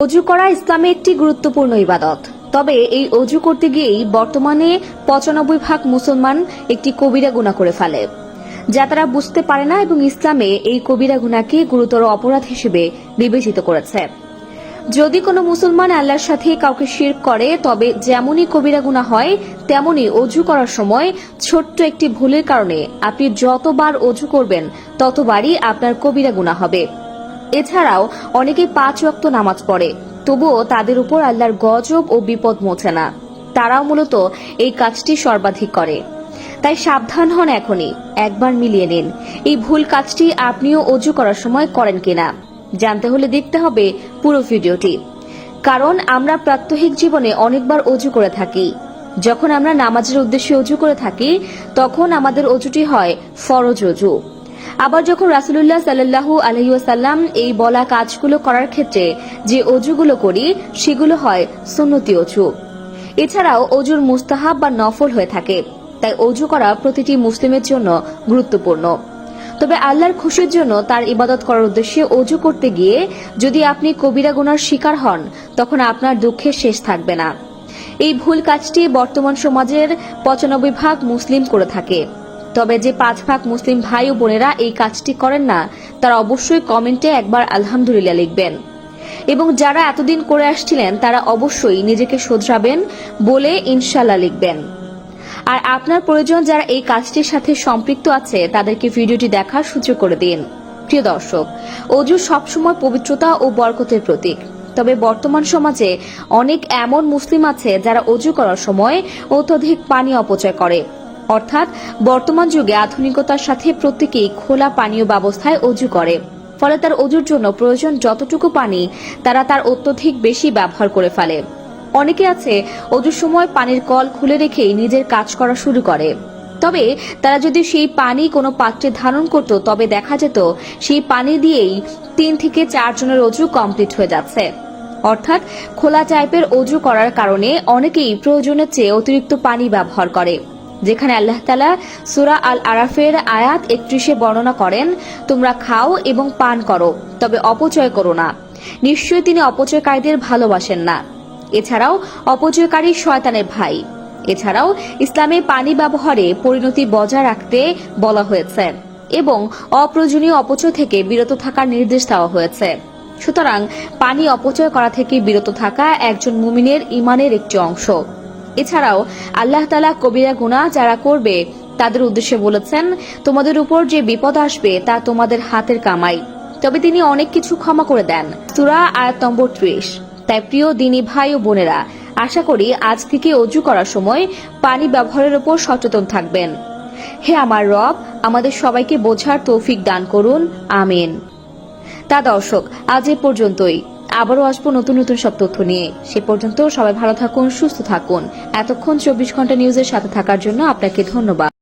অজু করা ইসলামে একটি গুরুত্বপূর্ণ ইবাদত। তবে এই অজু করতে গিয়েই বর্তমানে পঁচানব্বই ভাগ মুসলমান একটি কবিরা গুণা করে ফেলে। যা তারা বুঝতে পারে না এবং ইসলামে এই কবিরা গুণাকে গুরুতর অপরাধ হিসেবে বিবেচিত করেছে। যদি কোনো মুসলমান আল্লাহর সাথে কাউকে শির করে, তবে যেমনই কবিরা গুণা হয় তেমনি অজু করার সময় ছোট্ট একটি ভুলের কারণে আপনি যতবার অজু করবেন, ততবারই আপনার কবিরা গুণা হবে। এছাড়াও অনেকে পাঁচ ওয়াক্ত নামাজ পড়ে, তবুও তাদের উপর আল্লাহর গজব ও বিপদ মোছে না। তারাও মূলত এই কাজটি সর্বাধিক করে। তাই সাবধান হন এখনই, একবার মিলিয়ে নিন। এই ভুল কাজটি আপনিও অজু করার সময় করেন কিনা, জানতে হলে দেখতে হবে পুরো ভিডিওটি। কারণ আমরা প্রাত্যহিক জীবনে অনেকবার অজু করে থাকি। যখন আমরা নামাজের উদ্দেশ্যে অজু করে থাকি, তখন আমাদের অজুটি হয় ফরজ অজু। আবার যখন রাসুলুল্লাহ সাল্লাহু আলহিউসাল্লাম এই বলা কাজগুলো করার ক্ষেত্রে যে অজুগুলো করি, সেগুলো হয় সুন্নতি অজু। এছাড়াও অজুর মুস্তাহাব বা নফল হয়ে থাকে, তাই অজু করা প্রতিটি মুসলিমের জন্য গুরুত্বপূর্ণ। তবে আল্লাহর খুশির জন্য তার ইবাদত করার উদ্দেশ্যে অজু করতে গিয়ে যদি আপনি কবিরা গুনার শিকার হন, তখন আপনার দুঃখের শেষ থাকবে না। এই ভুল কাজটি বর্তমান সমাজের পঁচানব্বই ভাগ মুসলিম করে থাকে। তবে যে পাঁচ ভাগ মুসলিম ভাই ও বোনেরা এই কাজটি করেন না, তারা অবশ্যই কমেন্টে একবার আলহামদুলিল্লাহ লিখবেন। এবং যারা এতদিন করে আসছিলেন, তারা অবশ্যই নিজেকে শোধরাবেন বলে ইনশাল্লাহ লিখবেন। আর আপনার প্রয়োজন যারা এই কাজটির সাথে সম্পৃক্ত আছে, তাদেরকে ভিডিওটি দেখার সুযোগ করে দিন। প্রিয় দর্শক, অজু সবসময় পবিত্রতা ও বরকতের প্রতীক। তবে বর্তমান সমাজে অনেক এমন মুসলিম আছে যারা অজু করার সময় অত্যধিক পানি অপচয় করে। অর্থাৎ বর্তমান যুগে আধুনিকতার সাথে প্রত্যেকেই খোলা পানীয় ব্যবস্থায় অজু করে। ফলে তার অজুর জন্য প্রয়োজন যতটুকু পানি, তারা তার অত্যধিক বেশি ব্যবহার করে ফেলে। অনেকে আছে, অজুর সময় পানির কল খুলে রেখেই নিজের কাজ করা শুরু করে। তবে তারা যদি সেই পানি কোনো পাত্রে ধারণ করত, তবে দেখা যেত সেই পানি দিয়েই তিন থেকে চার জনের অজু কমপ্লিট হয়ে যাচ্ছে। অর্থাৎ খোলা টাইপের অজু করার কারণে অনেকেই প্রয়োজনের চেয়ে অতিরিক্ত পানি ব্যবহার করে। যেখানে আল্লাহ তালা সুরা আল আরাফের আয়াত একত্রিশে বর্ণনা করেন, তোমরা খাও এবং পান করো, তবে অপচয় করো না। নিশ্চয়ই তিনি অপচয়কারীদের ভালোবাসেন না। এছাড়াও অপচয়কারী শয়তানের ভাই। এছাড়াও ইসলামে পানি ব্যবহারে পরিণতি বজায় রাখতে বলা হয়েছে এবং অপ্রয়োজনীয় অপচয় থেকে বিরত থাকার নির্দেশ দেওয়া হয়েছে। সুতরাং পানি অপচয় করা থেকে বিরত থাকা একজন মুমিনের ইমানের একটি অংশ। এছাড়াও আল্লাহ তালা কবিরা গুণা যারা করবে, তাদের উদ্দেশ্যে বলেছেন, তোমাদের উপর যে বিপদ আসবে, তা তোমাদের হাতের কামাই। তবে তিনি অনেক কিছু ক্ষমা করে দেন। সুরা আয়াত নম্বর ত্রিশ। তাই প্রিয় দিনী ভাই ও বোনেরা, আশা করি আজ থেকে অজু করার সময় পানি ব্যবহারের উপর সচেতন থাকবেন। হে আমার রব, আমাদের সবাইকে বোঝার তৌফিক দান করুন। আমিন। তা দর্শক, আজ এ পর্যন্তই। আবারও আসব নতুন নতুন সব তথ্য নিয়ে। সে পর্যন্ত সবাই ভালো থাকুন, সুস্থ থাকুন। এতক্ষণ চব্বিশ ঘণ্টা নিউজের সাথে থাকার জন্য আপনাকে ধন্যবাদ।